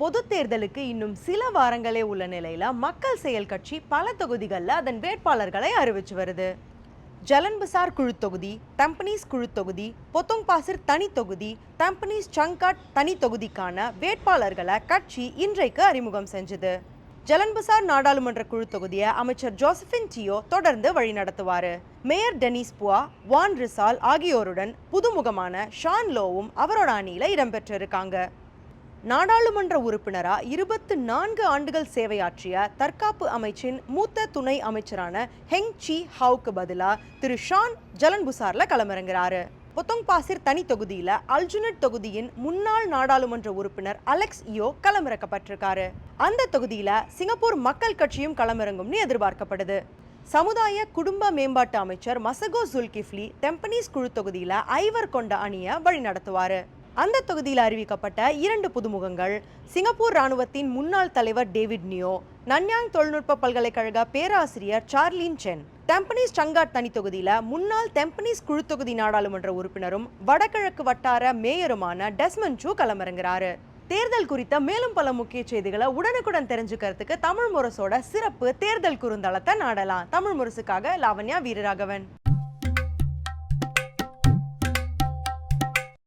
பொது தேர்தலுக்கு இன்னும் சில வாரங்களே உள்ள நிலையில மக்கள் செயல் கட்சி பல தொகுதிகளில் அதன் வேட்பாளர்களை அறிவிச்சு வருது. ஜலன்பசார் குழு தொகுதி தம்பனீஸ் குழு தொகுதி பொத்தோங்பாசிர் தனி தொகுதி தம்பனீஸ் சங்காட் தனி தொகுதிக்கான வேட்பாளர்களை கட்சி இன்றைக்கு அறிமுகம் செஞ்சது. ஜலன்பசார் நாடாளுமன்ற குழு தொகுதியை அமைச்சர் ஜோசபின் டியோ தொடர்ந்து வழிநடத்துவார். மேயர் டெனிஸ் புவா வான் ரிசால் ஆகியோருடன் புதுமுகமான ஷான் லோவும் அவரோட அணியில் இடம்பெற்றிருக்காங்க. நாடாளுமன்ற உறுப்பினரா இருபத்து நான்கு ஆண்டுகள் சேவையாற்றிய தற்காப்பு அமைச்சின் மூத்த துணை அமைச்சரான ஹெங் சி ஹவுக்கு பதிலாக திரு ஷான் ஜலன்புசார்ல களமிறங்குறாரு. பொத்தோங்பாசிர் தனி தொகுதியில அல்ஜுனட் தொகுதியின் முன்னாள் நாடாளுமன்ற உறுப்பினர் அலெக்ஸ் இயோ களமிறக்கப்பட்டிருக்காரு. அந்த தொகுதியில சிங்கப்பூர் மக்கள் கட்சியும் களமிறங்கும்னு எதிர்பார்க்கப்படுது. சமுதாய குடும்ப மேம்பாட்டு அமைச்சர் மசகோ ஜுல்கிஃப்லி தெம்பனீஸ் குழு தொகுதியில ஐவர் கொண்ட அணியை வழிநடத்துவாரு. அந்த தொகுதியில் அறிவிக்கப்பட்ட இரண்டு புதுமுகங்கள் சிங்கப்பூர் ராணுவத்தின் முன்னாள் தலைவர் டேவிட் நியோ நன்யாங் தொழில்நுட்ப பல்கலைக்கழக பேராசிரியர் சார்லின் சென். தெம்பனீஸ் சங்காட் தனி தொகுதியில் முன்னாள் தெம்பனீஸ் குழு தொகுதி நாடாளுமன்ற உறுப்பினரும் வடகிழக்கு வட்டார மேயருமான டெஸ்மன் சூ களமிறங்குறாரு. தேர்தல் குறித்த மேலும் பல முக்கிய செய்திகளை உடனுக்குடன் தெரிஞ்சுக்கிறதுக்கு தமிழ் முரசோட சிறப்பு தேர்தல் குறுந்தளத்தை நாடலாம். தமிழ் முரசுக்காக லாவண்யா வீரராகவன்.